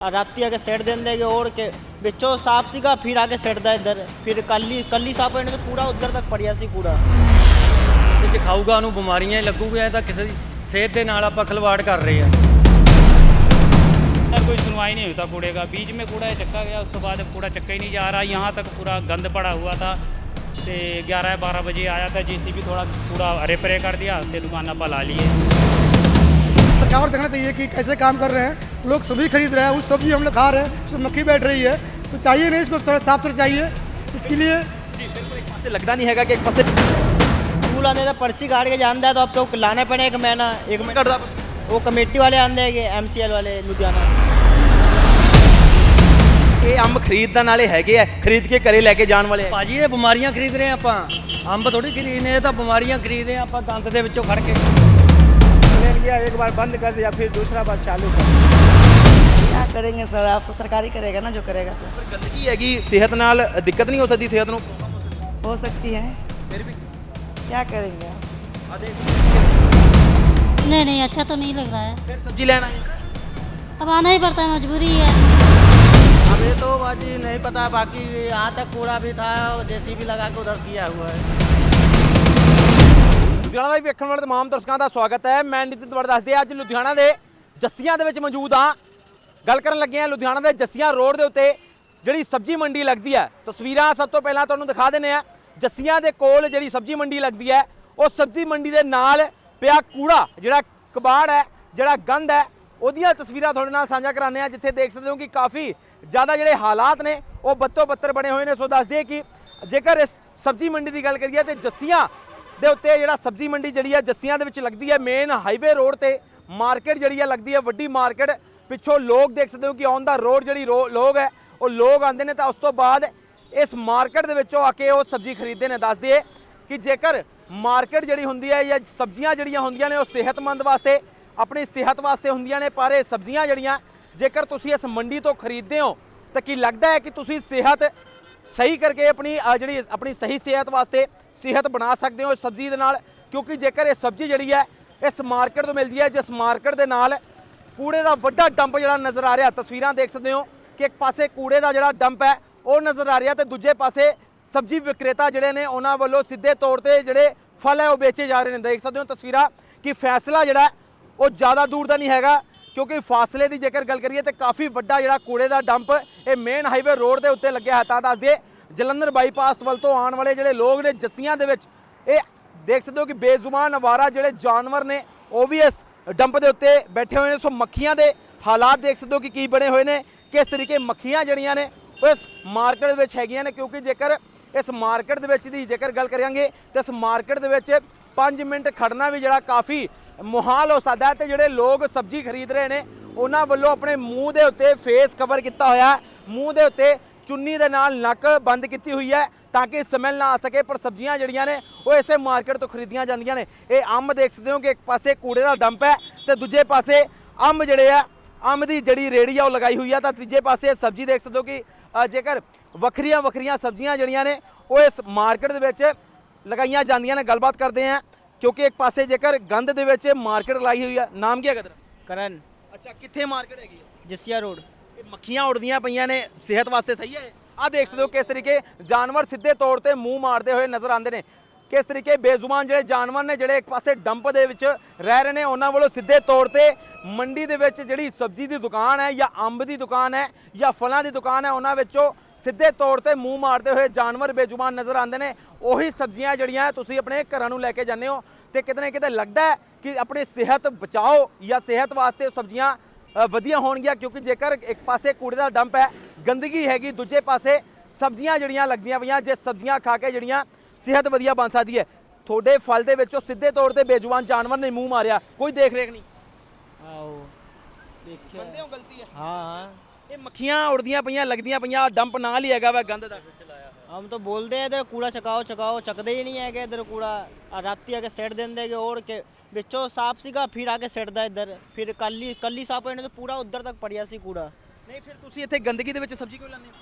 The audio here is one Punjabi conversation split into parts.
ਆ ਰਾਤੀ ਆ ਕੇ ਸਿੱਟ ਦਿੰਦੇ ਕਿ ਔੜ ਕੇ ਵਿੱਚੋਂ ਸਾਫ ਸੀਗਾ ਫਿਰ ਆ ਕੇ ਸਿੱਟਦਾ ਇੱਧਰ ਫਿਰ ਕੱਲੀ ਕੱਲੀ ਸਾਫ ਇਹਨੇ ਤਾਂ ਪੂਰਾ ਉੱਧਰ ਤੱਕ ਪੜਿਆ ਸੀ ਕੂੜਾ ਤੇ ਜੇ ਖਾਊਗਾ ਉਹਨੂੰ ਬਿਮਾਰੀਆਂ ਹੀ ਲੱਗੂਗੀਆਂ ਇਹ ਤਾਂ ਕਿਸੇ ਦੀ ਸਿਹਤ ਦੇ ਨਾਲ ਆਪਾਂ ਖਿਲਵਾੜ ਕਰ ਰਹੇ ਆ सर कोई सुनवाई नहीं होता कूड़े का बीच में कूड़ा चक्का गया उसके बाद कूड़ा चक्का ही नहीं जा रहा यहाँ तक पूरा गंद पड़ा हुआ था तो ग्यारह बारह बजे आया था जेसीबी थोड़ा कूड़ा हरे परे कर दिया तो दुकान पर ला लिए सरकार को देखना चाहिए कि कैसे काम कर रहे हैं लोग सभी खरीद रहे हैं उस सब्जी हम लोग खा रहे हैं उसमें मक्खी बैठ रही है तो चाहिए नहीं इसको थोड़ा साफ सुथरा चाहिए इसके लिए ਪਾਸੇ ਲੱਗਦਾ ਨਹੀਂ ਹੈਗਾ ਕਿ ਇੱਕ ਪਾਸੇ स्कूल आने का पर्ची काट के जानता है तो अब तो लाना पड़े एक महीना एक महीना ਘਟਦਾ वो कमेटी वाले आंदे हैं एम वाले लुधियाना ਇਹ ਅੰਬ ਖਰੀਦਣ ਵਾਲੇ ਹੈਗੇ ਆ ਖਰੀਦ ਕੇ ਘਰੇ ਲੈ ਕੇ ਜਾਣ ਵਾਲੇ ਆ ਭਾਜੀ ਇਹ ਬਿਮਾਰੀਆਂ ਖਰੀਦ ਰਹੇ ਆ ਆਪਾਂ ਅੰਬ ਥੋੜੀ ਖਰੀਦਨੇ ਇਹ ਤਾਂ ਬਿਮਾਰੀਆਂ ਖਰੀਦਦੇ ਆ ਆਪਾਂ ਦੰਦ ਦੇ ਵਿੱਚੋਂ ਖੜ ਕੇ गया एक बार बंद कर दिया फिर दूसरा बार चालू कर क्या करेंगे सर आपको सरकारी करेगा ना जो करेगा सर ਪਰ ਗੰਦਗੀ ਹੈਗੀ ਸਿਹਤ ਨਾਲ ਦਿੱਕਤ ਨਹੀਂ ਹੋ ਸਕਦੀ ਸਿਹਤ ਨੂੰ हो सकती है ਫਿਰ ਵੀ क्या करेंगे आप ਆ ਦੇਖ नहीं नहीं अच्छा तो नहीं लग रहा है ਫਿਰ ਸਬਜ਼ੀ ਲੈਣ ਆਏ अब आना ही पड़ता है मजबूरी है अभी तो बाजी नहीं पता बाकी यहाँ तक कूड़ा भी था जेसीबी लगा के उधर किया हुआ है ਲੁਧਿਆਣਾ ਦਾ ਵੇਖਣ ਵਾਲੇ ਤਮਾਮ ਦਰਸ਼ਕਾਂ ਦਾ ਸਵਾਗਤ ਹੈ। ਮੈਂ ਨਿਤਿਨ ਤੁਹਾਡਾ ਦੱਸਦੇ ਹਾਂ, ਅੱਜ ਲੁਧਿਆਣਾ ਦੇ ਜੱਸੀਆਂ ਦੇ ਵਿੱਚ ਮੌਜੂਦ ਹਾਂ। ਗੱਲ ਕਰਨ ਲੱਗੇ ਹਾਂ ਲੁਧਿਆਣਾ ਦੇ ਜੱਸੀਆਂ ਰੋਡ ਦੇ ਉੱਤੇ, ਜਿਹੜੀ ਸਬਜ਼ੀ ਮੰਡੀ ਲੱਗਦੀ ਹੈ। ਤਸਵੀਰਾਂ ਸਭ ਤੋਂ ਪਹਿਲਾਂ ਤੁਹਾਨੂੰ ਦਿਖਾ ਦਿੰਦੇ ਆ ਜੱਸੀਆਂ ਦੇ ਕੋਲ ਜਿਹੜੀ ਸਬਜ਼ੀ ਮੰਡੀ ਲੱਗਦੀ ਹੈ, ਉਹ ਸਬਜ਼ੀ ਮੰਡੀ ਦੇ ਨਾਲ ਪਿਆ ਕੂੜਾ, ਜਿਹੜਾ ਕਬਾੜ ਹੈ, ਜਿਹੜਾ ਗੰਦ ਹੈ, ਉਹਦੀਆਂ ਤਸਵੀਰਾਂ ਤੁਹਾਡੇ ਨਾਲ ਸਾਂਝਾ ਕਰਾਉਂਦੇ ਆ ਜਿੱਥੇ ਦੇਖ ਸਕਦੇ ਹੋ ਕਿ ਕਾਫੀ ਜ਼ਿਆਦਾ ਜਿਹੜੇ ਹਾਲਾਤ ਨੇ, ਉਹ ਬੱਤੋ ਬੱਤਰ ਬਣੇ ਹੋਏ ਨੇ। ਸੋ ਦੱਸ ਦਈਏ ਕਿ ਜੇਕਰ ਇਸ ਸਬਜ਼ੀ ਮੰਡੀ ਦੀ ਗੱਲ ਕਰੀਏ, ਤੇ ਜੱਸੀਆਂ ਦੇ ਉੱਤੇ ਜਿਹੜਾ ਸਬਜ਼ੀ ਮੰਡੀ ਜਿਹੜੀ ਹੈ ਜੱਸੀਆਂ ਦੇ ਵਿੱਚ ਲੱਗਦੀ ਹੈ ਮੇਨ ਹਾਈਵੇ ਰੋਡ ਤੇ ਮਾਰਕੀਟ ਜਿਹੜੀ ਹੈ ਲੱਗਦੀ ਹੈ ਵੱਡੀ ਮਾਰਕੀਟ ਪਿੱਛੋਂ ਲੋਕ ਦੇਖ ਸਕਦੇ ਹੋ ਕਿ ਔਨ ਦਾ ਰੋਡ ਜਿਹੜੀ ਰੋ- ਲੋਕ ਹੈ, ਉਹ ਲੋਕ ਆਉਂਦੇ ਨੇ ਤਾਂ ਉਸ ਤੋਂ ਬਾਅਦ ਇਸ ਮਾਰਕੀਟ ਦੇ ਵਿੱਚੋਂ ਆ ਕੇ ਉਹ ਸਬਜ਼ੀ ਖਰੀਦਦੇ ਨੇ। ਦੱਸ ਦਈਏ ਕਿ ਜੇਕਰ ਮਾਰਕੀਟ ਜਿਹੜੀ ਹੁੰਦੀ ਹੈ ਜਾਂ ਸਬਜ਼ੀਆਂ ਜਿਹੜੀਆਂ ਹੁੰਦੀਆਂ ਨੇ, ਉਹ ਸਿਹਤਮੰਦ ਵਾਸਤੇ, ਆਪਣੀ ਸਿਹਤ ਵਾਸਤੇ ਹੁੰਦੀਆਂ ਨੇ, ਪਰ ਇਹ ਸਬਜ਼ੀਆਂ ਜਿਹੜੀਆਂ, ਜੇਕਰ ਤੁਸੀਂ ਇਸ ਮੰਡੀ ਤੋਂ ਖਰੀਦਦੇ ਹੋ, ਤਾਂ ਕੀ ਲੱਗਦਾ ਹੈ ਕਿ ਤੁਸੀਂ ਸਿਹਤ ਸਹੀ ਕਰਕੇ ਆਪਣੀ ਜਿਹੜੀ ਆਪਣੀ ਸਹੀ ਸਿਹਤ ਵਾਸਤੇ ਸਿਹਤ ਬਣਾ ਸਕਦੇ ਹੋ ਇਸ ਸਬਜ਼ੀ ਦੇ ਨਾਲ, ਕਿਉਂਕਿ ਜੇਕਰ ਇਹ ਸਬਜ਼ੀ ਜਿਹੜੀ ਹੈ, ਇਸ ਮਾਰਕੀਟ ਤੋਂ ਮਿਲਦੀ ਹੈ, ਜਿਸ ਮਾਰਕੀਟ ਦੇ ਨਾਲ ਕੂੜੇ ਦਾ ਵੱਡਾ ਡੰਪ ਜਿਹੜਾ ਨਜ਼ਰ ਆ ਰਿਹਾ, ਤਸਵੀਰਾਂ ਦੇਖ ਸਕਦੇ ਹੋ ਕਿ ਇੱਕ ਪਾਸੇ ਕੂੜੇ ਦਾ ਜਿਹੜਾ ਡੰਪ ਹੈ, ਉਹ ਨਜ਼ਰ ਆ ਰਿਹਾ ਤੇ ਦੂਜੇ ਪਾਸੇ ਸਬਜ਼ੀ ਵਿਕਰੇਤਾ ਜਿਹੜੇ ਨੇ, ਉਹਨਾਂ ਵੱਲੋਂ ਸਿੱਧੇ ਤੌਰ ਤੇ ਜਿਹੜੇ ਫਲ ਹੈ, ਉਹ ਵੇਚੇ ਜਾ ਰਹੇ ਨੇ। ਦੇਖ ਸਕਦੇ ਹੋ ਤਸਵੀਰਾਂ ਕਿ ਫੈਸਲਾ ਜਿਹੜਾ ਉਹ ਜ਼ਿਆਦਾ ਦੂਰ ਦਾ ਨਹੀਂ ਹੈਗਾ, ਕਿਉਂਕਿ ਫਾਸਲੇ ਦੀ ਜੇਕਰ ਗੱਲ ਕਰੀਏ ਤੇ ਕਾਫੀ ਵੱਡਾ ਜਿਹੜਾ ਕੂੜੇ ਦਾ ਡੰਪ, ਇਹ ਮੇਨ ਹਾਈਵੇ ਰੋਡ ਦੇ ਉੱਤੇ ਲੱਗਿਆ ਹੈ। ਤਾਂ ਦੱਸ ਦਈਏ ਜਲੰਧਰ ਬਾਈਪਾਸ ਵੱਲ ਤੋਂ ਆਉਣ ਵਾਲੇ ਜਿਹੜੇ ਲੋਕ ਨੇ ਜੱਸੀਆਂ ਦੇ ਵਿੱਚ, ਇਹ ਦੇਖ ਸਕਦੇ ਹੋ ਕਿ ਬੇਜ਼ੁਬਾਨ ਅਵਾਰਾ ਜਿਹੜੇ ਜਾਨਵਰ ਨੇ, ਉਹ ਵੀ ਇਸ ਡੰਪ ਦੇ ਉੱਤੇ ਬੈਠੇ ਹੋਏ ਨੇ। ਸੋ ਮੱਖੀਆਂ ਦੇ ਹਾਲਾਤ ਦੇਖ ਸਕਦੇ ਹੋ ਕਿ ਕੀ ਬਣੇ ਹੋਏ ਨੇ, ਕਿਸ ਤਰੀਕੇ ਮੱਖੀਆਂ ਜਿਹੜੀਆਂ ਨੇ ਇਸ ਮਾਰਕੀਟ ਦੇ ਵਿੱਚ ਹੈਗੀਆਂ ਨੇ, ਕਿਉਂਕਿ ਜੇਕਰ ਇਸ ਮਾਰਕੀਟ ਦੇ ਵਿੱਚ ਦੀ ਜੇਕਰ ਗੱਲ ਕਰਾਂਗੇ, ਤਾਂ ਇਸ ਮਾਰਕੀਟ ਦੇ ਵਿੱਚ 5 ਮਿੰਟ ਖੜਨਾ ਵੀ ਜਿਹੜਾ ਕਾਫੀ ਮੁਹਾਲ ਹੋ ਸਕਦਾ ਹੈ ਤੇ ਜਿਹੜੇ ਲੋਕ ਸਬਜ਼ੀ ਖਰੀਦ ਰਹੇ ਨੇ, ਉਹਨਾਂ ਵੱਲੋਂ ਆਪਣੇ ਮੂੰਹ ਦੇ ਉੱਤੇ ਫੇਸ ਕਵਰ ਕੀਤਾ ਹੋਇਆ ਮੂੰਹ ਦੇ ਉੱਤੇ ਚੁੰਨੀ ਦੇ ਨਾਲ ਨੱਕ ਬੰਦ ਕੀਤੀ ਹੋਈ ਹੈ ਤਾਂ ਕਿ ਸਮੈਲ ਨਾ ਆ ਸਕੇ ਪਰ ਸਬਜ਼ੀਆਂ ਜਿਹੜੀਆਂ ਨੇ ਉਹ ਇਸੇ ਮਾਰਕੀਟ ਤੋਂ ਖਰੀਦੀਆਂ ਜਾਂਦੀਆਂ ਨੇ। ਇਹ ਅੰਬ ਦੇਖ ਸਕਦੇ ਹੋ ਕਿ ਇੱਕ ਪਾਸੇ ਕੂੜੇ ਦਾ ਡੰਪ ਹੈ ਤੇ ਦੂਜੇ ਪਾਸੇ ਅੰਬ ਜਿਹੜੇ ਆ ਅੰਬ ਦੀ ਜਿਹੜੀ ਰੇੜੀ ਆ ਉਹ ਲਗਾਈ ਹੋਈ ਆ। ਤਾਂ ਤੀਜੇ ਪਾਸੇ ਸਬਜ਼ੀ ਦੇਖ ਸਕਦੇ ਹੋ ਕਿ ਜੇਕਰ ਵੱਖਰੀਆਂ ਵੱਖਰੀਆਂ ਸਬਜ਼ੀਆਂ ਜਿਹੜੀਆਂ ਨੇ ਉਹ ਇਸ ਮਾਰਕੀਟ ਦੇ ਵਿੱਚ ਲਗਾਈਆਂ ਜਾਂਦੀਆਂ ਨੇ। ਗੱਲਬਾਤ ਕਰਦੇ ਆ ਕਿਉਂਕਿ ਇੱਕ ਪਾਸੇ ਜੇਕਰ ਗੰਦ ਦੇ ਵਿੱਚ ਮਾਰਕੀਟ ਲਾਈ ਹੋਈ ਆ। ਨਾਮ ਕੀ ਹੈ ਕਦਰ ਕਰਨ। ਅੱਛਾ ਕਿੱਥੇ ਮਾਰਕੀਟ ਹੈਗੀ ਜੱਸੀਆ ਰੋਡ। ਮੱਖੀਆਂ ਉੜਦੀਆਂ ਪਈਆਂ ਨੇ, ਸਿਹਤ ਵਾਸਤੇ ਸਹੀ ਹੈ ਆ ਦੇਖ ਸਕਦੇ ਹੋ ਕਿਸ ਤਰੀਕੇ ਜਾਨਵਰ ਸਿੱਧੇ ਤੌਰ ਤੇ ਮੂੰਹ ਮਾਰਦੇ ਹੋਏ ਨਜ਼ਰ ਆਉਂਦੇ ਨੇ। ਕਿਸ ਤਰੀਕੇ ਬੇਜ਼ੁਬਾਨ ਜਿਹੜੇ ਜਾਨਵਰ ਨੇ, ਜਿਹੜੇ ਇੱਕ ਪਾਸੇ ਡੰਪ ਦੇ ਵਿੱਚ ਰਹਿ ਰਹੇ ਨੇ, ਉਹਨਾਂ ਵੱਲੋਂ ਸਿੱਧੇ ਤੌਰ ਤੇ ਮੰਡੀ ਦੇ ਵਿੱਚ ਜਿਹੜੀ ਸਬਜ਼ੀ ਦੀ ਦੁਕਾਨ ਹੈ ਜਾਂ ਅੰਬ ਦੀ ਦੁਕਾਨ ਹੈ ਜਾਂ ਫਲਾਂ ਦੀ ਦੁਕਾਨ ਹੈ, ਉਹਨਾਂ ਵਿੱਚੋਂ ਸਿੱਧੇ ਤੌਰ ਤੇ ਮੂੰਹ ਮਾਰਦੇ ਹੋਏ ਜਾਨਵਰ ਬੇਜ਼ੁਬਾਨ ਨਜ਼ਰ ਆਉਂਦੇ ਨੇ। ਉਹੀ ਸਬਜ਼ੀਆਂ ਜਿਹੜੀਆਂ ਤੁਸੀਂ ਆਪਣੇ ਘਰਾਂ ਨੂੰ ਲੈ ਕੇ ਜਾਂਦੇ ਹੋ ਤੇ ਕਿਤੇ ਨਾ ਕਿਤੇ ਲੱਗਦਾ ਕਿ ਆਪਣੀ ਸਿਹਤ ਬਚਾਓ ਜਾਂ ਸਿਹਤ ਵਾਸਤੇ ਸਬਜ਼ੀਆਂ ਵਧੀਆ ਹੋਣਗੀਆਂ ਕਿਉਂਕਿ ਜੇਕਰ ਇੱਕ ਪਾਸੇ ਕੂੜੇ ਦਾ ਡੰਪ ਹੈ ਗੰਦਗੀ ਹੈਗੀ ਦੂਜੇ ਪਾਸੇ ਸਬਜ਼ੀਆਂ ਜਿਹੜੀਆਂ ਲੱਗਦੀਆਂ ਪਈਆਂ ਜੇ ਸਬਜ਼ੀਆਂ ਖਾ ਕੇ ਜਿਹੜੀਆਂ ਸਿਹਤ ਵਧੀਆ ਬਣ ਸਕਦੀ ਹੈ। ਤੁਹਾਡੇ ਫਲ ਦੇ ਵਿੱਚੋਂ ਸਿੱਧੇ ਤੌਰ ਤੇ ਬੇਜੁਬਾਨ ਜਾਨਵਰ ਨੇ ਮੂੰਹ ਮਾਰਿਆ ਕੋਈ ਦੇਖ ਰੇਖ ਨਹੀਂ। ਆਓ ਦੇਖਿਆ। ਬੰਦੇ ਹੋ ਗਲਤੀ ਹੈ। ਹਾਂ। ਹਾਂ ਇਹ ਮੱਖੀਆਂ ਉੜਦੀਆਂ ਪਈਆਂ ਲੱਗਦੀਆਂ ਪਈਆਂ ਡੰਪ ਨਾਲ ਹੀ ਹੈਗਾ ਵਾ ਗੰਦ ਦਾ। ਹਮ ਤਾਂ ਬੋਲਦੇ ਆ ਇਧਰ ਕੂੜਾ ਚਕਾਓ ਚਕਾਓ ਚੱਕਦੇ ਹੀ ਨਹੀਂ ਹੈਗੇ ਇਧਰ ਕੂੜਾ। ਆ ਰਾਤੀ ਆ ਕੇ ਸੈੱਟ ਦਿੰਦੇ ਹੈਗੇ ਔਰ ਕੇ ਵਿੱਚੋਂ ਸਾਫ਼ ਸੀਗਾ ਫਿਰ ਆ ਕੇ ਸੈੱਟਦਾ ਇਧਰ। ਫਿਰ ਕੱਲੀ ਕੱਲੀ ਸਾਫ਼ ਹੋਣੇ ਤਾਂ ਪੂਰਾ ਉਧਰ ਤੱਕ ਪੜਿਆ ਸੀ ਕੂੜਾ। ਨਹੀਂ ਫਿਰ ਤੁਸੀਂ ਇੱਥੇ ਗੰਦਗੀ ਦੇ ਵਿੱਚ ਸਬਜ਼ੀ ਕਿਉਂ ਲਾਉਂਦੇ ਹੋ?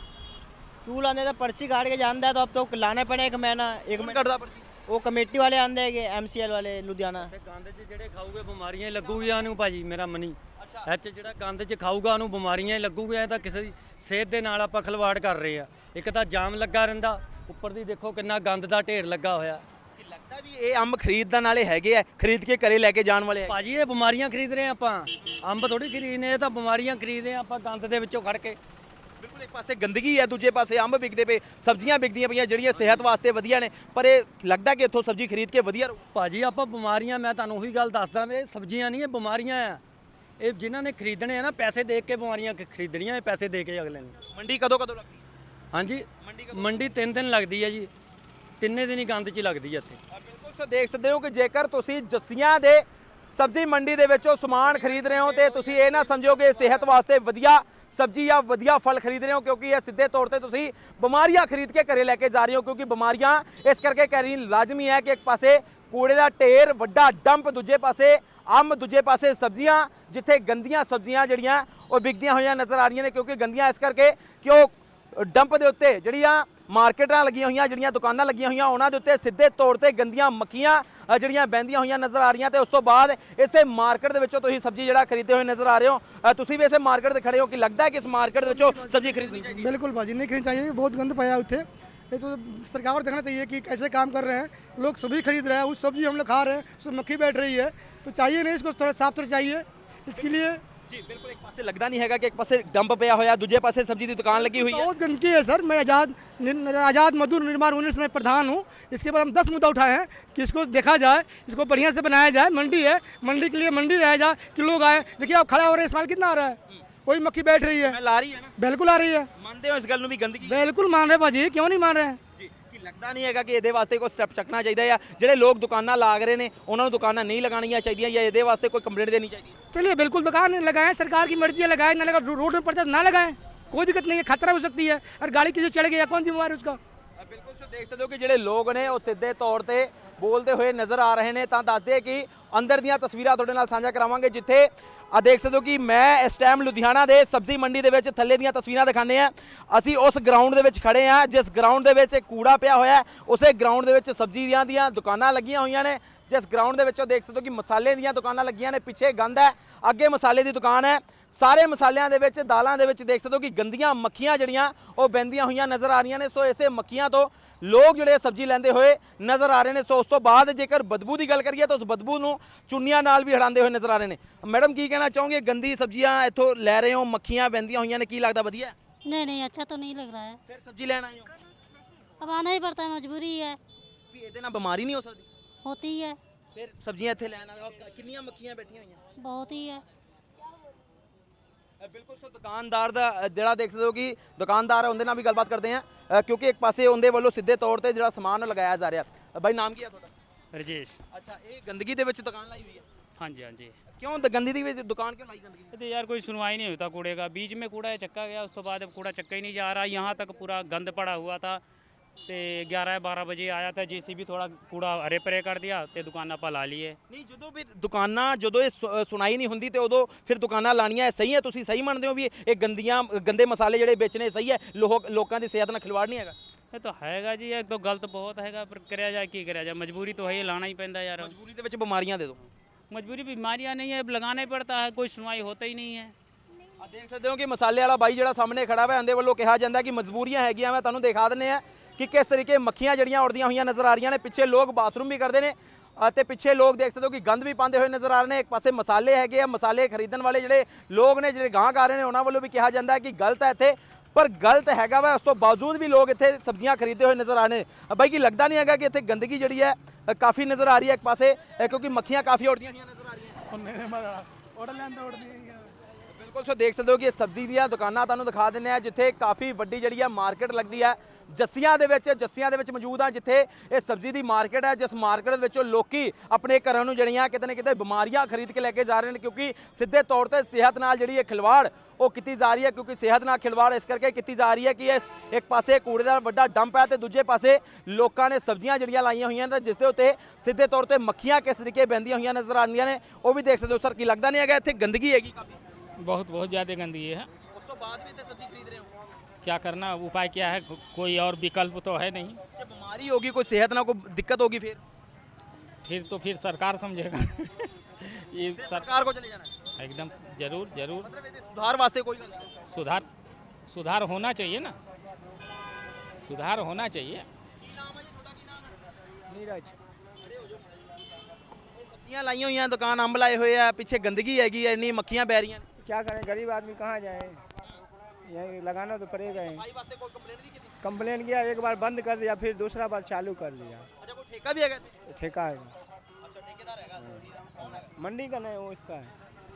ਕਿਉਂ ਲਾਉਂਦੇ? ਤਾਂ ਪਰਚੀ ਕਾੜ ਕੇ ਜਾਂਦਾ ਤਾਂ ਆਪ ਤੋਂ ਲਾਣੇ ਪੈਣੇ ਇੱਕ ਮਹੀਨਾ ਇੱਕ ਮਿੰਟ। ਕੱਢਦਾ ਪਰਚੀ? ਉਹ ਕਮੇਟੀ ਵਾਲੇ ਆਂਦੇ ਹੈਗੇ ਐਮਸੀਐਲ ਵਾਲੇ ਲੁਧਿਆਣਾ। ਤੇ ਗੰਦ 'ਚ ਜਿਹੜੇ ਖਾਊਗੇ ਬਿਮਾਰੀਆਂ ਹੀ ਲੱਗੂਗੀਆਂ ਨੂੰ ਭਾਜੀ ਮੇਰਾ ਮਨੀ। ਅੱਛਾ। ਇਹ ਜਿਹੜਾ ਗੰਦ 'ਚ ਖਾਊਗਾ ਉਹਨੂੰ ਬਿਮਾਰੀਆਂ ਹੀ ਲੱਗੂਗੀਆਂ ਇਹ ਤਾਂ ਕਿਸੇ ਦੀ ਸਿਹਤ ਦੇ ਨਾਲ ਆਪਾਂ ਖਲਵਾੜ ਕਰ ਰਹੇ ਆ। ਇੱਕ ਤਾਂ ਜਾਮ ਲੱਗਾ ਰਹਿੰਦਾ ਉੱਪਰ ਦੀ ਦੇਖੋ ਕਿੰਨਾ ਗੰਦ ਦਾ ਢੇਰ ਲੱਗਾ ਹੋਇਆ। ਕੀ ਲੱਗਦਾ ਵੀ ਇਹ ਅੰਬ ਖਰੀਦਣ ਵਾਲੇ ਹੈਗੇ ਆ ਖਰੀਦ ਕੇ ਘਰੇ ਲੈ ਕੇ ਜਾਣ ਵਾਲੇ ਹੈਗੇ ਭਾਜੀ ਇਹ ਬਿਮਾਰੀਆਂ ਖਰੀਦ ਰਹੇ ਆ ਆਪਾਂ। ਅੰਬ ਥੋੜੀ ਖਰੀਦਨੇ ਇਹ ਤਾਂ ਬਿਮਾਰੀਆਂ ਖਰੀਦਦੇ ਆ ਆਪਾਂ ਗੰਦ ਦੇ ਵਿੱਚੋਂ ਖੜ ਕੇ। ਬਿਲਕੁਲ ਇੱਕ ਪਾਸੇ ਗੰਦਗੀ ਹੈ ਦੂਜੇ ਪਾਸੇ ਅੰਬ ਵਿਕਦੇ ਪਏ ਸਬਜ਼ੀਆਂ ਵਿਕਦੀਆਂ ਪਈਆਂ ਜਿਹੜੀਆਂ ਸਿਹਤ ਵਾਸਤੇ ਵਧੀਆ ਨੇ ਪਰ ਇਹ ਲੱਗਦਾ ਕਿ ਇੱਥੋਂ ਸਬਜ਼ੀ ਖਰੀਦ ਕੇ ਵਧੀਆ ਰਹੂ। ਭਾਜੀ ਆਪਾਂ ਬਿਮਾਰੀਆਂ ਮੈਂ ਤੁਹਾਨੂੰ ਉਹੀ ਗੱਲ ਦੱਸਦਾ ਵੀ ਇਹ ਸਬਜ਼ੀਆਂ ਨਹੀਂ ਇਹ ਬਿਮਾਰੀਆਂ ਆ। ਇਹ ਜਿਨ੍ਹਾਂ ਨੇ ਖਰੀਦਣੇ ਆ ਨਾ ਪੈਸੇ ਦੇ ਕੇ ਬਿਮਾਰੀਆਂ ਖ- ਖਰੀਦਣੀਆਂ ਇਹ ਪੈਸੇ ਦੇ ਕੇ ਅਗਲੇ ਨੂੰ। ਮੰਡੀ ਕਦੋਂ ਕਦੋਂ ਲੱਗਦੀ? ਹੈ ਹਾਂਜੀ ਮੰਡੀ ਤਿੰਨ ਦਿਨ ਲੱਗਦੀ ਹੈ ਜੀ। ਤਿੰਨੇ ਦਿਨ ਹੀ ਗੰਦ 'ਚ ਹੀ ਲੱਗਦੀ ਹੈ ਇੱਥੇ। ਬਿਲਕੁਲ ਸੋ ਦੇਖ ਸਕਦੇ ਹੋ ਕਿ ਜੇਕਰ ਤੁਸੀਂ ਜੱਸੀਆਂ ਦੇ ਸਬਜ਼ੀ ਮੰਡੀ ਦੇ ਵਿੱਚੋਂ ਸਮਾਨ ਖਰੀਦ ਰਹੇ ਹੋ ਤੇ ਤੁਸੀਂ ਇਹ ਨਾ ਸਮਝੋ ਕਿ ਸਿਹਤ ਵਾਸਤੇ ਵਧੀਆ ਸਬਜ਼ੀ ਜਾਂ ਵਧੀਆ ਫਲ ਖਰੀਦ ਰਹੇ ਹੋ ਕਿਉਂਕਿ ਇਹ ਸਿੱਧੇ ਤੌਰ ਤੇ ਤੁਸੀਂ ਬਿਮਾਰੀਆਂ ਖਰੀਦ ਕੇ ਘਰੇ ਲੈ ਕੇ ਜਾ ਰਹੇ ਹੋ ਕਿਉਂਕਿ ਬਿਮਾਰੀਆਂ ਇਸ ਕਰਕੇ ਕਹਿ ਰਹੀ ਲਾਜ਼ਮੀ ਹੈ ਕਿ ਇੱਕ ਪਾਸੇ ਕੂੜੇ ਦਾ ਢੇਰ ਵੱਡਾ ਡੰਪ ਦੂਜੇ ਪਾਸੇ ਅੰਬ ਦੂਜੇ ਪਾਸੇ ਸਬਜ਼ੀਆਂ ਜਿੱਥੇ ਗੰਦੀਆਂ ਸਬਜ਼ੀਆਂ ਜਿਹੜੀਆਂ ਉਹ ਵਿਕਦੀਆਂ ਹੋਈਆਂ ਨਜ਼ਰ ਆ ਰਹੀਆਂ ਨੇ ਕਿਉਂਕਿ ਗੰਦੀਆਂ ਇਸ ਕਰਕੇ ਕਿ ਉਹ ਡੰਪ ਦੇ ਉੱਤੇ ਜਿਹੜੀਆਂ ਮਾਰਕੀਟਾਂ ਲੱਗੀਆਂ ਹੋਈਆਂ ਜਿਹੜੀਆਂ ਦੁਕਾਨਾਂ ਲੱਗੀਆਂ ਹੋਈਆਂ ਉਹਨਾਂ ਦੇ ਉੱਤੇ ਸਿੱਧੇ ਤੌਰ ਤੇ ਗੰਦੀਆਂ ਮੱਖੀਆਂ ਅ, ਜਿਹੜੀਆਂ ਬਹਿੰਦੀਆਂ ਹੋਈਆਂ ਨਜ਼ਰ ਆ ਰਹੀਆਂ ਤੇ ਉਸ ਤੋਂ ਬਾਅਦ ਇਸੇ ਮਾਰਕੀਟ ਦੇ ਵਿੱਚੋਂ ਤੁਸੀਂ ਸਬਜ਼ੀ ਜਿਹੜਾ ਖਰੀਦਦੇ ਹੋਏ ਨਜ਼ਰ ਆ ਰਹੇ ਹੋ ਅ, ਤੁਸੀਂ ਵੀ ਇਸੇ ਮਾਰਕੀਟ ਤੇ ਖੜੇ ਹੋ ਕਿ ਲੱਗਦਾ ਹੈ ਕਿ ਇਸ ਮਾਰਕੀਟ ਦੇ ਵਿੱਚੋਂ ਸਬਜ਼ੀ ਖਰੀਦਣੀ ਚਾਹੀਦੀ ਹੈ बिल्कुल भाजी नहीं खरीदनी चाहिए बहुत गंद पाया उठे ये तो सरकार को देखना चाहिए कि कैसे काम कर रहे हैं लोग सभी खरीद रहे हैं उस सब्जी हम लोग खा रहे हैं उसमें मक्खी बैठ रही है तो चाहिए नहीं इसको थोड़ा साफ सुथरा चाहिए इसके लिए ਜੀ ਬਿਲਕੁਲ ਇੱਕ ਪਾਸੇ ਲੱਗਦਾ ਨਹੀਂ ਹੈਗਾ ਕਿ ਇੱਕ ਪਾਸੇ ਡੰਪ ਪਿਆ ਹੋਇਆ ਦੂਜੇ ਪਾਸੇ ਸਬਜ਼ੀ ਦੀ ਦੁਕਾਨ ਲੱਗੀ ਹੋਈ ਹੈ बहुत गंदगी है सर मैं आज़ाद निर- आज़ाद मजदूर निर्माण यूनिट में प्रधान हूँ इसके बाद हम दस मुद्दा उठाए हैं कि इसको देखा जाए इसको बढ़िया से बनाया जाए मंडी है मंडी के लिए मंडी रह जाए कि लोग आए देखिए आप खड़ा हो रहे हैं इस्तेमाल कितना आ रहा है कोई मक्खी बैठ रही है ਮੈਂ ਲਾ ਰਹੀ ਹੈ ਨਾ बिल्कुल आ रही है ਮੰਨਦੇ ਹੋ ਇਸ ਗੱਲ ਨੂੰ ਵੀ ਗੰਦਗੀ बिल्कुल मान रहे भाजी क्यों नहीं मान रहे हैं ਜੀ ਕੀ ਲੱਗਦਾ ਨਹੀਂ ਹੈਗਾ ਕਿ ਇਹਦੇ ਵਾਸਤੇ ਕੋਈ ਸਟੈਪ ਚੱਕਣਾ ਚਾਹੀਦਾ ਹੈ ਜਿਹੜੇ ਲੋਕ ਦੁਕਾਨਾਂ ਲਾਗ ਰਹੇ ਨੇ ਉਹਨਾਂ ਨੂੰ ਦੁਕਾਨਾਂ ਨਹੀਂ ਲਗਾਉਣੀਆਂ ਚਾਹੀਦੀਆਂ ਜਾਂ ਇਹਦੇ ਵਾਸਤੇ ਕੋਈ ਕੰਪਲੇਂਟ ਦੇਣੀ ਚਾਹੀਦੀ ਹੈ चलिए बिल्कुल दुकान लगाएं सरकार की मर्जी है लगाएं ना लगा रोड में पड़ता है तो ना लगाएं कोई दिक्कत नहीं है खतरा हो सकती है और गाड़ी किसी चढ़ गया कौन जिम्मेवार है उसका ਅ, ਬਿਲਕੁਲ ਸੋ ਦੇਖ ਸਕਦੇ ਹੋ ਕਿ ਜਿਹੜੇ ਲੋਕ ਨੇ ਉਹ ਸਿੱਧੇ ਤੌਰ ਤੇ ਬੋਲਦੇ ਹੋਏ ਨਜ਼ਰ ਆ ਰਹੇ ਨੇ ਤਾਂ ਦੱਸਦੇ ਕਿ ਅੰਦਰ ਦੀਆਂ ਤਸਵੀਰਾਂ ਤੁਹਾਡੇ ਨਾਲ ਸਾਂਝਾ ਕਰਾਵਾਂਗੇ ਜਿੱਥੇ ਆ ਦੇਖ ਸਕਦੇ ਹੋ ਕਿ ਮੈਂ ਇਸ ਟਾਈਮ ਲੁਧਿਆਣਾ ਦੇ ਸਬਜ਼ੀ ਮੰਡੀ ਦੇ ਵਿੱਚ ਥੱਲੇ ਦੀਆਂ ਤਸਵੀਰਾਂ ਦਿਖਾਣੇ ਆ ਅਸੀਂ ਉਸ ਗਰਾਊਂਡ ਦੇ ਵਿੱਚ ਖੜੇ ਆ ਜਿਸ ਗਰਾਊਂਡ ਦੇ ਵਿੱਚ ਕੂੜਾ ਪਿਆ ਹੋਇਆ ਉਸੇ ਗਰਾਊਂਡ ਦੇ ਵਿੱਚ ਸਬਜ਼ੀ ਦੀਆਂ ਦੀਆਂ ਦੁਕਾਨਾਂ ਲੱਗੀਆਂ ਹੋਈਆਂ ਨੇ। ਜਿਸ ਗਰਾਊਂਡ ਦੇ ਵਿੱਚੋਂ ਦੇਖ ਸਕਦੇ ਹੋ ਕਿ ਮਸਾਲੇ ਦੀਆਂ ਦੁਕਾਨਾਂ ਲੱਗੀਆਂ ਨੇ, ਪਿੱਛੇ ਗੰਦ ਹੈ, ਅੱਗੇ ਮਸਾਲੇ ਦੀ ਦੁਕਾਨ ਹੈ। ਸਾਰੇ ਮਸਾਲਿਆਂ ਦੇ ਵਿੱਚ, ਦਾਲਾਂ ਦੇ ਵਿੱਚ ਦੇਖ ਸਕਦੇ ਹੋ ਕਿ ਗੰਦੀਆਂ ਮੱਖੀਆਂ ਜਿਹੜੀਆਂ, ਉਹ ਬੈੰਦੀਆਂ ਹੋਈਆਂ ਨਜ਼ਰ ਆ ਰਹੀਆਂ ਨੇ। ਸੋ ਇਸੇ ਮੱਖੀਆਂ ਤੋਂ ਲੋਕ ਜਿਹੜੇ ਸਬਜ਼ੀ ਲੈਂਦੇ ਹੋਏ ਨਜ਼ਰ ਆ ਰਹੇ ਨੇ ਸੋ ਉਸ ਤੋਂ ਬਾਅਦ ਜੇਕਰ ਬਦਬੂ ਦੀ ਗੱਲ ਕਰੀਏ ਤਾਂ ਉਸ ਬਦਬੂ ਨੂੰ ਚੁੰਨੀਆਂ ਨਾਲ ਵੀ ਹਟਾਉਂਦੇ ਹੋਏ ਨਜ਼ਰ ਆ ਰਹੇ ਨੇ ਮੈਡਮ ਕੀ ਕਹਿਣਾ ਚਾਹੋਗੇ ਗੰਦੀ ਸਬਜ਼ੀਆਂ ਇੱਥੋਂ ਲੈ ਰਹੇ ਹੋ ਮੱਖੀਆਂ ਬੈੰਦੀਆਂ ਹੋਈਆਂ ਨੇ ਕੀ ਲੱਗਦਾ ਵਧੀਆ नहीं नहीं अच्छा तो नहीं लग रहा है ਫਿਰ ਸਬਜ਼ੀ ਲੈਣ ਆਏ ਹੋ अब आना ही पड़ता है मजबूरी है ਵੀ ਇਹਦੇ ਨਾਲ ਬਿਮਾਰੀ ਨਹੀਂ ਹੋ ਸਕਦੀ होती है ਫਿਰ ਸਬਜ਼ੀਆਂ ਇੱਥੇ ਲੈਣ ਆਏ ਹੋ ਕਿੰਨੀਆਂ ਮੱਖੀਆਂ ਬੈਠੀਆਂ ਹੋਈਆਂ बहुत ही है ਅ, ਬਿਲਕੁਲ ਸੋ ਦੁਕਾਨਦਾਰ ਦਾ ਅ, ਜਿਹੜਾ ਦੇਖ ਸਕਦੇ ਹੋ ਕਿ ਦੁਕਾਨਦਾਰ ਹੈ ਉਹਦੇ ਨਾਲ ਵੀ ਗੱਲਬਾਤ ਕਰਦੇ ਆ ਅ, ਕਿਉਂਕਿ ਇੱਕ ਪਾਸੇ ਉਹਦੇ ਵੱਲੋਂ ਸਿੱਧੇ ਤੌਰ ਤੇ ਜਿਹੜਾ ਸਮਾਨ ਉਹ ਲਗਾਇਆ ਜਾ ਰਿਹਾ ਅ, ਬਾਈ ਨਾਮ ਕੀ ਹੈ ਤੁਹਾਡਾ ਰਜੇਸ਼ ਅੱਛਾ ਇਹ ਗੰਦਗੀ ਦੇ ਵਿੱਚ ਦੁਕਾਨ ਲਾਈ ਹੋਈ ਹੈ ਹਾਂਜੀ ਹਾਂਜੀ ਕਿਉਂ ਦ- ਗੰਦਗੀ ਦੀ ਵਿੱਚ ਦੁਕਾਨ ਕਿਉਂ ਲਾਈ ਗੰਦਗੀ तो यार कोई सुनवाई नहीं होता कूड़े का बीच में कूड़ा चक्का गया उसके बाद अब कूड़ा चक्का ही नहीं जा रहा यहाँ तक पूरा गंद पड़ा हुआ था ਤੇ 11 12 ਵਜੇ ਆਇਆ ਤਾਂ ਜੀਸੀਬੀ ਥੋੜਾ ਕੂੜਾ ਹਰੇ ਪਰੇ ਕਰ ਦਿਆ ਤੇ ਦੁਕਾਨਾਂ ਆਪਾਂ ਲਾ ਲਈਏ ਨਹੀਂ ਜਦੋਂ ਵੀ ਦੁਕਾਨਾਂ ਜਦੋਂ ਇਹ ਸੁ- ਅ, ਸੁਣਾਈ ਨਹੀਂ ਹੁੰਦੀ ਤੇ ਉਦੋਂ ਫਿਰ ਦੁਕਾਨਾਂ ਲਾਣੀਆਂ ਇਹ ਸਹੀ ਹੈ ਤੁਸੀਂ ਸਹੀ ਮੰਨਦੇ ਹੋ ਵੀ ਇਹ ਗੰਦੀਆਂ ਗੰਦੇ ਮਸਾਲੇ ਜਿਹੜੇ ਵੇਚਣੇ ਸਹੀ ਹੈ ਲੋਕ ਲੋਕਾਂ ਦੀ ਸਿਹਤ ਨਾਲ ਖਿਲਵਾੜ ਨਹੀਂ ਹੈਗਾ ਇਹ ਤਾਂ ਹੈਗਾ ਜੀ ਇਹ ਤਾਂ ਗਲਤ ਬਹੁਤ ਹੈਗਾ ਪਰ ਕਰਿਆ ਜਾਏ ਕੀ ਕਰਿਆ ਜਾਏ ਮਜਬੂਰੀ ਤਾਂ ਹੈ ਹੀ ਲਾਣਾ ਹੀ ਪੈਂਦਾ ਯਾਰ ਮਜਬੂਰੀ ਦੇ ਵਿੱਚ ਬਿਮਾਰੀਆਂ ਦੇ ਦਿਓ मजबूरी बीमारियां नहीं है अब लगाना ही पड़ता है कोई सुनवाई होता ही नहीं है ਆ ਦੇਖ ਸਕਦੇ ਹੋ ਕਿ ਮਸਾਲੇ ਵਾਲਾ ਬਾਈ ਜਿਹੜਾ ਸਾਹਮਣੇ ਖੜਾ ਹੋਇਆ ਇਹਦੇ ਵੱਲੋਂ ਕਿਹਾ ਜਾਂਦਾ ਕਿ ਮਜਬੂਰੀਆਂ ਹੈਗੀਆਂ ਮੈਂ ਤੁਹਾਨੂੰ ਦਿਖਾ ਦਿੰਨੇ ਆ ਕਿ ਕਿਸ ਤਰੀਕੇ ਮੱਖੀਆਂ ਜਿਹੜੀਆਂ ਉੜਦੀਆਂ ਹੋਈਆਂ ਨਜ਼ਰ ਆ ਰਹੀਆਂ ਨੇ। ਪਿੱਛੇ ਲੋਕ ਬਾਥਰੂਮ ਵੀ ਕਰਦੇ ਨੇ ਅਤੇ ਪਿੱਛੇ ਲੋਕ ਦੇਖ ਸਕਦੇ ਹੋ ਕਿ ਗੰਦ ਵੀ ਪਾਉਂਦੇ ਹੋਏ ਨਜ਼ਰ ਆ ਰਹੇ ਨੇ। ਇੱਕ ਪਾਸੇ ਮਸਾਲੇ ਹੈਗੇ ਆ ਮਸਾਲੇ ਖਰੀਦਣ ਵਾਲੇ ਜਿਹੜੇ ਲੋਕ ਨੇ ਜਿਹੜੇ ਗਾਹਕ ਆ ਰਹੇ ਨੇ ਉਹਨਾਂ ਵੱਲੋਂ ਵੀ ਕਿਹਾ ਜਾਂਦਾ ਹੈ ਕਿ ਗਲਤ ਹੈ ਇੱਥੇ। ਪਰ ਗਲਤ ਹੈਗਾ ਵਾ ਉਸ ਤੋਂ ਬਾਵਜੂਦ ਵੀ ਲੋਕ ਇੱਥੇ ਸਬਜ਼ੀਆਂ ਖਰੀਦਦੇ ਹੋਏ ਨਜ਼ਰ ਆ ਰਹੇ ਨੇ। ਬਾਈ ਕੀ ਲੱਗਦਾ ਨਹੀਂ ਹੈਗਾ ਕਿ ਇੱਥੇ ਗੰਦਗੀ ਜਿਹੜੀ ਹੈ ਕਾਫੀ ਨਜ਼ਰ ਆ ਰਹੀ ਹੈ ਇੱਕ ਪਾਸੇ ਕਿਉਂਕਿ ਮੱਖੀਆਂ ਕਾਫੀ ਉੜਦੀਆਂ ਹੋਈਆਂ ਨਜ਼ਰ ਆ ਰਹੀਆਂ ਬਿਲਕੁਲ ਸੋ ਦੇਖ ਸਕਦੇ ਹੋ ਕਿ ਇਹ ਸਬਜ਼ੀ ਦੀਆਂ ਦੁਕਾਨਾਂ ਤੁਹਾਨੂੰ ਦਿਖਾ ਦਿੰਨੇ ਆ ਜਿੱਥੇ ਕਾਫੀ ਵੱਡੀ ਜਿਹੜੀ ਹੈ ਮਾਰਕੀਟ ਲੱਗਦੀ ਹੈ। ਜੱਸੀਆਂ ਦੇ ਵਿੱਚ ਜੱਸੀਆਂ ਦੇ ਵਿੱਚ ਮੌਜੂਦ ਆ ਜਿੱਥੇ ਇਹ ਸਬਜ਼ੀ ਦੀ ਮਾਰਕੀਟ ਹੈ ਜਿਸ ਮਾਰਕੀਟ ਦੇ ਵਿੱਚੋਂ ਲੋਕੀ ਆਪਣੇ ਘਰਾਂ ਨੂੰ ਜਿਹੜੀਆਂ ਕਿਤੇ ਨਾ ਕਿਤੇ ਬਿਮਾਰੀਆਂ ਖਰੀਦ ਕੇ ਲੈ ਕੇ ਜਾ ਰਹੇ ਨੇ ਕਿਉਂਕਿ ਸਿੱਧੇ ਤੌਰ ਤੇ ਸਿਹਤ ਨਾਲ ਜਿਹੜੀ ਇਹ ਖਿਲਵਾੜ ਉਹ ਕੀਤੀ ਜਾ ਰਹੀ ਹੈ ਕਿਉਂਕਿ ਸਿਹਤ ਨਾਲ ਖਿਲਵਾੜ ਇਸ ਕਰਕੇ ਕੀਤੀ ਜਾ ਰਹੀ ਹੈ ਕਿ ਇਸ ਇੱਕ ਪਾਸੇ ਕੂੜੇ ਦਾ ਵੱਡਾ ਡੰਪ ਹੈ ਤੇ ਦੂਜੇ ਪਾਸੇ ਲੋਕਾਂ ਨੇ ਸਬਜ਼ੀਆਂ ਜਿਹੜੀਆਂ ਲਾਈਆਂ ਹੋਈਆਂ ਨੇ ਜਿਸ ਦੇ ਉੱਤੇ ਸਿੱਧੇ ਤੌਰ ਤੇ ਮੱਖੀਆਂ ਕਿਸ ਤਰੀਕੇ ਬੈੰਦੀਆਂ ਹੋਈਆਂ ਨਜ਼ਰ ਆਉਂਦੀਆਂ ਨੇ ਉਹ ਵੀ ਦੇਖ ਸਕਦੇ ਹੋ ਸਰ ਕੀ ਲੱਗਦਾ ਨਹੀਂ ਹੈਗਾ ਇੱਥੇ ਗੰਦਗੀ ਹੈਗੀ ਕਾਫੀ? ਬਹੁਤ ਬਹੁਤ ਜ਼ਿਆਦਾ ਗੰਦਗੀ ਹੈ। ਉਸ ਤੋਂ ਬਾਅਦ ਵੀ ਇੱਥੇ ਸਬਜ਼ੀ ਖਰੀਦ ਰਹੇ ਹੋ? क्या करना उपाय क्या है को- कोई और विकल्प तो है नहीं ਜੇ ਬਿਮਾਰੀ ਹੋਗੀ ਕੋਈ ਸਿਹਤ ਨਾਲ ਕੋਈ ਦਿੱਕਤ ਹੋਗੀ ਫਿਰ फिर तो फिर सरकार समझेगा ये सर ਸਰਕਾਰ ਕੋ ਚਲੇ ਜਾਣਾ ਹੈ। एकदम जरूर जरूर ਮਤਲਬ ਇਹਦੇ ਸੁਧਾਰ ਵਾਸਤੇ ਕੋਈ ਗੱਲ ਨਹੀਂ सुधार सुधार होना चाहिए ना सुधार होना चाहिए ਕੀ ਨਾਮ ਹੈ ਜੀ ਤੁਹਾਡਾ ਕੀ ਨਾਮ ਹੈ नीरज ਇਹ ਸਬਜ਼ੀਆਂ ਲਾਈਆਂ ਹੋਈਆਂ ਦੁਕਾਨ ਅੰਬ ਲਾਏ ਹੋਏ ਆ ਪਿੱਛੇ ਗੰਦਗੀ ਹੈਗੀ ਐ ਇੰਨੀ ਮੱਖੀਆਂ ਪੈ ਰਹੀਆਂ ਨੇ क्या करें गरीब आदमी कहाँ जाए यहीं लगाना तो पड़ेगा ही ਸਫਾਈ ਵਾਸਤੇ ਕੋਈ ਕੰਪਲੇਂਟ ਨਹੀਂ ਕੀਤੀ कंप्लेन किया एक बार बंद कर दिया फिर दूसरा बार चालू कर दिया ਅੱਛਾ ਕੋਈ ਠੇਕਾ ਵੀ ਹੈਗਾ ਇੱਥੇ ठेका है ਅੱਛਾ ਠੇਕੇਦਾਰ ਹੈਗਾ ਮੰਡੀ ਦਾ ਕੌਣ ਹੈਗਾ मंडी का नहीं वो इसका है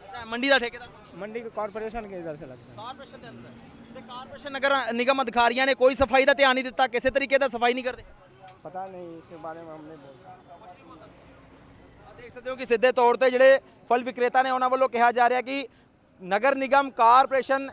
ਅੱਛਾ ਮੰਡੀ ਦਾ ਠੇਕੇਦਾਰ ਕੋਈ ਨਹੀਂ मंडी के कॉरपोरेशन के इधर से लगता है ਕਾਰਪੋਰੇਸ਼ਨ ਦੇ ਅੰਦਰ ਤੇ ਕਾਰਪੋਰੇਸ਼ਨ ਨਗਰ ਨਿਗਮ ਅਧਿਕਾਰੀਆਂ ਨੇ ਕੋਈ ਸਫਾਈ ਦਾ ਧਿਆਨ ਨਹੀਂ ਦਿੱਤਾ ਕਿਸੇ ਤਰੀਕੇ ਦਾ ਸਫਾਈ ਨਹੀਂ ਕਰਦੇ पता नहीं इसके बारे में हमने बोला ਆਹ ਦੇਖ ਸਕਦੇ ਹੋ ਕਿ ਸਿੱਧੇ ਤੌਰ ਤੇ ਜਿਹੜੇ ਫਲ ਵਿਕਰੇਤਾ ਨੇ ਉਹਨਾਂ ਵੱਲੋਂ ਕਿਹਾ ਜਾ ਰਿਹਾ ਕਿ ਨਗਰ ਨਿਗਮ ਕਾਰਪੋਰੇਸ਼ਨ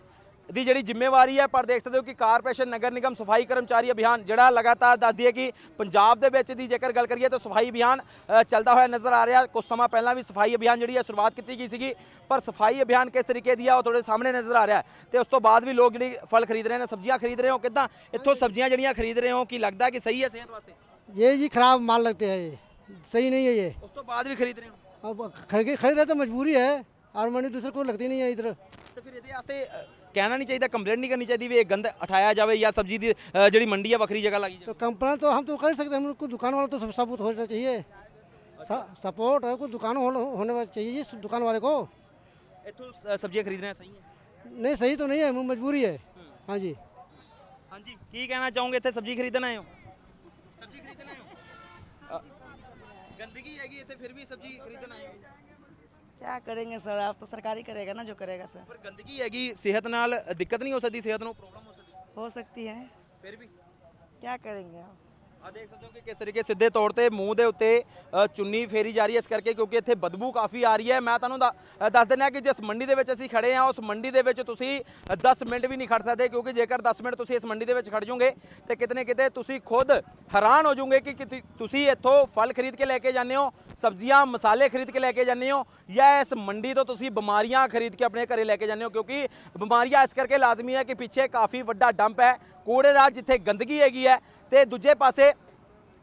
ਦੀ ਜਿਹੜੀ ਜ਼ਿੰਮੇਵਾਰੀ ਹੈ ਪਰ ਦੇਖ ਸਕਦੇ ਹੋ ਕਿ ਕਾਰਪੋਰੇਸ਼ਨ ਨਗਰ ਨਿਗਮ ਸਫਾਈ ਕਰਮਚਾਰੀ ਅਭਿਆਨ ਜਿਹੜਾ ਲਗਾਤਾਰ ਦੱਸਦੀ ਹੈ ਕਿ ਪੰਜਾਬ ਦੇ ਵਿੱਚ ਦੀ ਜੇਕਰ ਗੱਲ ਕਰੀਏ ਤਾਂ ਸਫਾਈ ਅਭਿਆਨ ਅ, ਚੱਲਦਾ ਹੋਇਆ ਨਜ਼ਰ ਆ ਰਿਹਾ ਕੁਝ ਸਮਾਂ ਪਹਿਲਾਂ ਵੀ ਸਫਾਈ ਅਭਿਆਨ ਜਿਹੜੀ ਹੈ ਸ਼ੁਰੂਆਤ ਕੀਤੀ ਗਈ ਸੀਗੀ ਪਰ ਸਫਾਈ ਅਭਿਆਨ ਕਿਸ ਤਰੀਕੇ ਦੀ ਆ ਉਹ ਤੁਹਾਡੇ ਸਾਹਮਣੇ ਨਜ਼ਰ ਆ ਰਿਹਾ ਹੈ ਤੇ ਉਸ ਤੋਂ ਬਾਅਦ ਵੀ ਲੋਕ ਜਿਹੜੀ ਫਲ ਖਰੀਦ ਰਹੇ ਨੇ ਸਬਜ਼ੀਆਂ ਖਰੀਦ ਰਹੇ ਹੋ ਕਿਦਾਂ ਇੱਥੋਂ ਸਬਜ਼ੀਆਂ ਜਿਹੜੀਆਂ ਖਰੀਦ ਰਹੇ ਹੋ ਕੀ ਲੱਗਦਾ ਕਿ ਸਹੀ ਹੈ ਸਿਹਤ ਵਾਸਤੇ ये जी खराब माल लगते हैं ये सही नहीं है ये ਉਸ ਤੋਂ ਬਾਅਦ ਵੀ ਖਰੀਦ ਰਹੇ ਹੋ अब खरीद खरीद रहे तो मजबूरी है और मंडी दूसरे को लगती नहीं है इधर ਤੇ ਫਿਰ ਇਹਦੇ ਵਾਸਤੇ ਅ, ਕਹਿਣਾ ਨਹੀਂ ਚਾਹੀਦਾ ਕੰਪਲੇਂਟ ਨਹੀਂ ਕਰਨੀ ਚਾਹੀਦੀ ਵੀ ਇਹ ਗੰਦ ਹਟਾਇਆ ਜਾਵੇ ਜਾਂ ਸਬਜ਼ੀ ਦੀ ਅ, ਜਿਹੜੀ ਮੰਡੀ ਆ ਵੱਖਰੀ ਜਗ੍ਹਾ ਲਾਈ तो ਜਾਵੇ कंप्लेन तो हम तो कर सकते हैं हमको दुकान वाला तो सब सबूत होना चाहिए सपोर्ट है कोई दुकान होना- होने वाला चाहिए इस दुकान वाले को ਇੱਥੋਂ ਸ- ਸਬਜ਼ੀਆਂ ਖਰੀਦਣਾ ਸਹੀ ਹੈ नहीं सही तो नहीं है मजबूरी है हाँ जी ਹਾਂਜੀ ਕੀ ਕਹਿਣਾ ਚਾਹੋਗੇ ਇੱਥੇ ਸਬਜ਼ੀ ਖਰੀਦਣ ਆਏ ਹੋ ਸਬਜ਼ੀ ਖਰੀਦਣ ਆਏ ਹੋ ਗੰਦਗੀ ਹੈਗੀ ਇੱਥੇ ਫਿਰ ਵੀ ਸਬਜ਼ੀ ਖਰੀਦਣ ਆਏ ਹੋ क्या करेंगे सर आप तो सरकारी करेगा ना जो करेगा सर ਪਰ ਗੰਦਗੀ ਹੈਗੀ ਸਿਹਤ ਨਾਲ ਦਿੱਕਤ ਨਹੀਂ ਹੋ ਸਕਦੀ ਸਿਹਤ ਨੂੰ ਪ੍ਰੋਬਲਮ ਹੋ ਸਕਦੀ हो सकती है ਫਿਰ ਵੀ क्या करेंगे आप ਆ ਦੇਖ ਸਕਦੇ ਹੋ ਕਿ ਕਿਸ ਤਰੀਕੇ ਸਿੱਧੇ ਤੌਰ ਤੇ ਮੂੰਹ ਦੇ ਉੱਤੇ ਅ, ਚੁੰਨੀ ਫੇਰੀ ਜਾ ਰਹੀ ਹੈ ਇਸ ਕਰਕੇ ਕਿਉਂਕਿ ਇੱਥੇ ਬਦਬੂ ਕਾਫੀ ਆ ਰਹੀ ਹੈ। ਮੈਂ ਤੁਹਾਨੂੰ ਦਾ- ਅ, ਦੱਸ ਦਿੰਦਾ ਕਿ ਜਿਸ ਮੰਡੀ ਦੇ ਵਿੱਚ ਅਸੀਂ ਖੜੇ ਹਾਂ ਉਸ ਮੰਡੀ ਦੇ ਵਿੱਚ ਤੁਸੀਂ ਅ, 10 ਮਿੰਟ ਵੀ ਨਹੀਂ ਖੜ ਸਕਦੇ ਕਿਉਂਕਿ ਜੇਕਰ 10 ਮਿੰਟ ਤੁਸੀਂ ਇਸ ਮੰਡੀ ਦੇ ਵਿੱਚ ਖੜ ਜਾਓਗੇ ਤੇ ਕਿਤੇ ਨਾ ਕਿਤੇ ਤੁਸੀਂ ਖੁਦ ਹੈਰਾਨ ਹੋ ਜਾਓਗੇ ਕਿ ਕਿਤੇ- ਤੁਸੀਂ ਇੱਥੋਂ ਫਲ ਖਰੀਦ ਕੇ ਲੈ ਕੇ ਜਾਂਦੇ ਹੋ ਸਬਜ਼ੀਆਂ ਮਸਾਲੇ ਖਰੀਦ ਕੇ ਲੈ ਕੇ ਜਾਂਦੇ ਹੋ ਜਾਂ ਇਸ ਮੰਡੀ ਤੋਂ ਤੁਸੀਂ ਬਿਮਾਰੀਆਂ ਖਰੀਦ ਕੇ ਆਪਣੇ ਘਰੇ ਲੈ ਕੇ ਜਾਂਦੇ ਹੋ ਕਿਉਂਕਿ ਬਿਮਾਰੀਆਂ ਇਸ ਕਰਕੇ ਲਾਜ਼ਮੀ ਹੈ ਕਿ ਪਿੱਛੇ ਕਾਫੀ ਵੱਡਾ ਡੰਪ ਹੈ। ਕੂੜੇ ਦਾ ਜਿੱਥੇ ਗੰਦਗੀ ਹੈਗੀ ਹੈ ਤੇ ਦੂਜੇ ਪਾਸੇ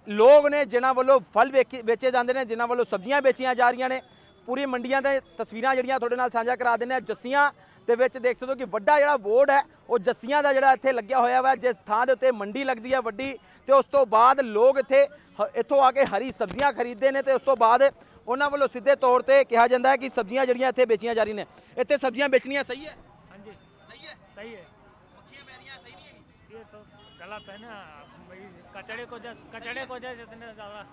ਲੋਕ ਨੇ ਜਿਨ੍ਹਾਂ ਵੱਲੋਂ ਫਲ ਵੇਚੇ ਜਾਂਦੇ ਨੇ ਜਿਨ੍ਹਾਂ ਵੱਲੋਂ ਸਬਜ਼ੀਆਂ ਵੇਚੀਆਂ ਜਾ ਰਹੀਆਂ ਨੇ। ਪੂਰੀ ਮੰਡੀਆਂ ਦੇ ਤਸਵੀਰਾਂ ਜਿਹੜੀਆਂ ਤੁਹਾਡੇ ਨਾਲ ਸਾਂਝਾ ਕਰਾ ਦਿੰਦੇ ਆ ਜੱਸੀਆਂ ਦੇ ਵਿੱਚ ਦੇਖ ਸਕਦੇ ਹੋ ਕਿ ਵੱਡਾ ਜਿਹੜਾ ਬੋਰਡ ਹੈ ਉਹ ਜੱਸੀਆਂ ਦਾ ਜਿਹੜਾ ਇੱਥੇ ਲੱਗਿਆ ਹੋਇਆ ਵਾ ਜਿਸ ਥਾਂ ਦੇ ਉੱਤੇ ਮੰਡੀ ਲੱਗਦੀ ਹੈ ਵੱਡੀ। ਤੇ ਉਸ ਤੋਂ ਬਾਅਦ ਲੋਕ ਇੱਥੇ ਇੱਥੋਂ ਆ ਕੇ ਹਰੀ ਸਬਜ਼ੀਆਂ ਖਰੀਦਦੇ ਨੇ ਤੇ ਉਸ ਤੋਂ ਬਾਅਦ ਉਹਨਾਂ ਵੱਲੋਂ ਸਿੱਧੇ ਤੌਰ ਤੇ ਕਿਹਾ ਜਾਂਦਾ ਹੈ ਕਿ ਸਬਜ਼ੀਆਂ ਜਿਹੜੀਆਂ ਇੱਥੇ ਵੇਚੀਆਂ ਜਾ ਰਹੀਆਂ ਨੇ। ਇੱਥੇ ਸਬਜ਼ੀਆਂ ਵੇਚਣੀਆਂ ਸਹੀ ਹੈ? ਹਾਂਜੀ। ਸਹੀ ਹੈ? ਸਹੀ ਹੈ। ਮੱਖੀਆਂ ਮੈਰੀਆਂ ਸਹੀ ਨਹੀਂ ਹੈਗੀ ਇਹ ਤਾਂ ਗਲਤ ਹੈ कचड़े को जैसे कचड़े को जैसे इतने ज़्यादा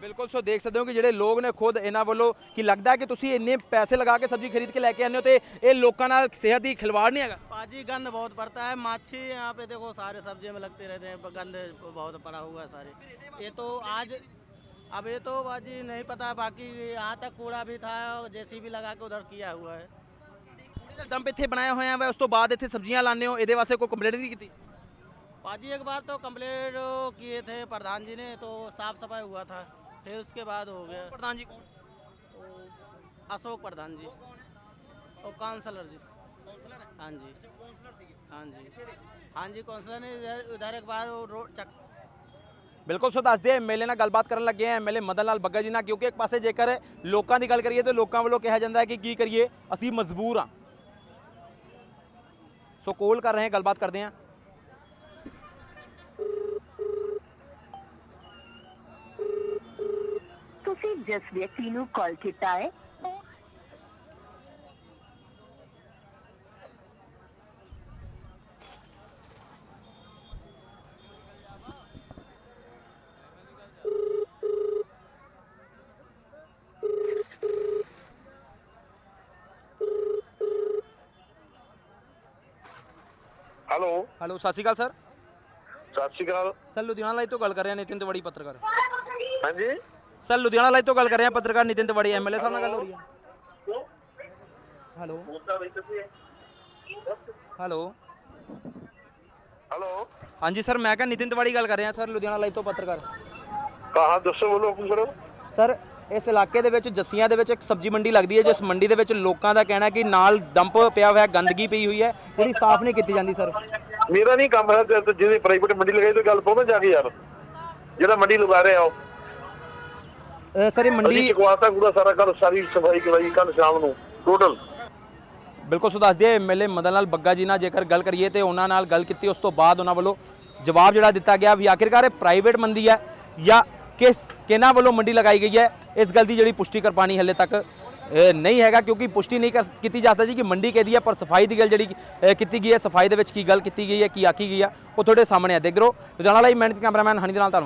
ਬਿਲਕੁਲ ਸੋ ਦੇਖ ਸਕਦੇ ਹੋ ਕਿ ਜਿਹੜੇ ਲੋਕ ਨੇ ਖੁਦ ਇਹਨਾਂ ਵੱਲੋਂ ਕਿ ਲੱਗਦਾ ਹੈ ਕਿ ਤੁਸੀਂ ਇੰਨੇ ਪੈਸੇ ਲਗਾ ਕੇ ਸਬਜ਼ੀ ਖਰੀਦ ਕੇ ਲੈ ਕੇ ਆਉਂਦੇ ਹੋ ਤੇ ਇਹ ਲੋਕਾਂ ਨਾਲ ਸਿਹਤ ਦੀ ਖਿਲਵਾੜ ਨਹੀਂ ਹੈਗਾ पाजी गंद बहुत पड़ता है माछी यहाँ पे देखो सारे सब्जी में लगते रहते हैं गंद बहुत पड़ा हुआ है सारे ये तो आज अब ये तो बाजी नहीं पता बाकी यहाँ तक कूड़ा भी था जेसीबी लगा के उधर किया हुआ है ਕੂੜੇ ਦਾ ਡੰਪ ਇੱਥੇ ਬਣਾਇਆ ਹੋਇਆ ਵਾ ਉਸ ਤੋਂ ਬਾਅਦ ਇੱਥੇ ਸਬਜ਼ੀਆਂ ਲਾਉਂਦੇ ਹੋ ਇਹਦੇ ਵਾਸਤੇ ਕੋਈ ਕੰਪਲੇਂਟ ਨਹੀਂ ਕੀਤੀ पाजी एक बार तो कंप्लेंट किए थे प्रधान जी ने तो साफ सफाई हुआ था फिर उसके बाद हो गया ਪ੍ਰਧਾਨ ਜੀ ਕੌਣ तो अशोक प्रधान जी और काउंसलर जी ਕਾਉਂਸਲਰ ਹੈ हाँ जी ਅੱਛਾ ਕਾਉਂਸਲਰ ਸੀਗੇ हाँ जी हाँ जी काउंसलर ने इधर उधर एक बाद वो रोड चक ਬਿਲਕੁਲ ਸੋ ਦੱਸਦੇ ਐਮਐਲਏ ਨਾਲ ਗੱਲਬਾਤ ਕਰਨ ਲੱਗੇ ਆ ਐਮਐਲਏ ਮਦਨ ਲਾਲ ਬੱਗਾ ਜੀ ਨਾਲ ਕਿਉਂਕਿ ਇੱਕ ਪਾਸੇ ਜੇਕਰ ਲੋਕਾਂ ਦੀ ਗੱਲ ਕਰੀਏ ਤਾਂ ਲੋਕਾਂ ਵੱਲੋਂ ਕਿਹਾ ਜਾਂਦਾ ਹੈ ਕਿ ਕੀ ਕਰੀਏ ਅਸੀਂ ਮਜਬੂਰ ਹਾਂ ਸੋ ਕੋਲ ਕਰ ਰਹੇ ਹਾਂ ਗੱਲਬਾਤ ਕਰਦੇ ਹਾਂ ਜਿਸ ਵਿਅਕਤੀ ਨੂੰ ਕਾਲ ਕੀਤਾ ਹੈ। ਹੈਲੋ। ਹੈਲੋ ਸਤਿ ਸ਼੍ਰੀ ਅਕਾਲ ਸਰ। ਸਤਿ ਸ਼੍ਰੀ ਅਕਾਲ। ਸਰ ਲੁਧਿਆਣਾ ਲਾਈਵ ਤੋਂ ਗੱਲ ਕਰ ਰਹੇ ਨਿਤਿਨ ਤਿਵਾੜੀ ਪੱਤਰਕਾਰ। ਹਾਂਜੀ। ਸਰ ਲੁਧਿਆਣਾ ਲਾਈਵ ਤੋਂ ਗੱਲ ਕਰ ਰਹੇ ਹਾਂ ਪੱਤਰਕਾਰ ਨਿਤਿਨ ਤਿਵਾੜੀ ਐਮਐਲਏ ਸਾਹਿਬ ਨਾਲ ਗੱਲ ਹੋ ਰਹੀ ਹੈ। ਹੈਲੋ। ਹੈਲੋ। ਹੈਲੋ। ਹਾਂਜੀ ਸਰ ਮੈਂ ਕਿਹਾ ਨਿਤਿਨ ਤਿਵਾੜੀ ਗੱਲ ਕਰ ਰਿਹਾ ਸਰ ਲੁਧਿਆਣਾ ਲਾਈਵ ਤੋਂ ਪੱਤਰਕਾਰ। ਕਹਾਂ ਦੱਸੋ ਬੋਲੋ ਕਰੋ ਸਰ। ਇਸ ਇਲਾਕੇ ਦੇ ਵਿੱਚ ਜੱਸੀਆਂ ਦੇ ਵਿੱਚ ਇੱਕ ਸਬਜ਼ੀ ਮੰਡੀ ਲੱਗਦੀ ਹੈ ਜਿਸ ਮੰਡੀ ਦੇ ਵਿੱਚ ਲੋਕਾਂ ਦਾ ਕਹਿਣਾ ਕਿ ਨਾਲ ਡੰਪ ਪਿਆ ਹੋਇਆ ਗੰਦਗੀ ਪਈ ਹੋਈ ਹੈ ਜਿਹੜੀ ਸਾਫ਼ ਨਹੀਂ ਕੀਤੀ ਜਾਂਦੀ ਸਰ। ਮੇਰਾ ਨਹੀਂ ਕੰਮ ਹੈ ਜਿਹਦੇ ਪ੍ਰਾਈਵੇਟ ਮੰਡੀ ਲਗਾਈ ਤੇ ਗੱਲ ਪਾਉਣਾ ਜਾ ਕੇ ਯਾਰ। ਜਿਹੜਾ ਮੰਡੀ ਲਗਾ ਰਹੇ ਆ ਉਹ। ਸਰ ਇਹ ਮੰਡੀ ਚਕਵਾਤਾ ਕੂੜਾ ਸਾਰਾ ਕੱਲ ਸਾਰੀ ਸਫ਼ਾਈ ਕਰਾਈ ਕੱਲ ਸ਼ਾਮ ਨੂੰ ਟੋਟਲ ਬਿਲਕੁਲ ਸੋ ਦੱਸਦੇ ਐਮਐਲਏ ਮਦਨ ਲਾਲ ਬੱਗਾ ਜੀ ਨਾਲ ਜੇਕਰ ਗੱਲ ਕਰੀਏ ਤੇ ਉਹਨਾਂ ਨਾਲ ਗੱਲ ਕੀਤੀ ਉਸ ਤੋਂ ਬਾਅਦ ਉਹਨਾਂ ਵੱਲੋਂ ਜਵਾਬ ਜਿਹੜਾ ਦਿੱਤਾ ਗਿਆ ਵੀ ਆਖਿਰਕਾਰ ਇਹ ਪ੍ਰਾਈਵੇਟ ਮੰਡੀ ਹੈ ਜਾਂ ਕਿਸ ਕਿਹਨਾਂ ਵੱਲੋਂ ਮੰਡੀ ਲਗਾਈ ਗਈ ਹੈ ਇਸ ਗੱਲ ਦੀ ਜਿਹੜੀ ਪੁਸ਼ਟੀ ਕਰ ਪਾਣੀ ਹਲੇ ਤੱਕ ਨਹੀਂ ਹੈਗਾ ਕਿਉਂਕਿ ਪੁਸ਼ਟੀ ਨਹੀਂ ਕੀਤੀ ਜਾ ਸਕਦੀ ਕਿ ਮੰਡੀ ਕਿਹਦੀ ਹੈ ਪਰ ਸਫ਼ਾਈ ਦੀ ਗੱਲ ਜਿਹੜੀ ਕੀਤੀ ਗਈ ਹੈ ਸਫ਼ਾਈ ਦੇ ਵਿੱਚ ਕੀ ਗੱਲ ਕੀਤੀ ਗਈ ਹੈ ਕੀ ਆਖੀ ਗਈ ਹੈ ਉਹ ਤੁਹਾਡੇ ਸਾਹਮਣੇ ਹੈ ਦੇਖ ਲਓ ਲੁਧਿਆਣਾ ਲਈ ਮਿਹਨਤ ਕੈਮਰਾਮੈਨ ਹਨੀ ਦੇ ਨਾਲ ਧੰਨਵਾਦ।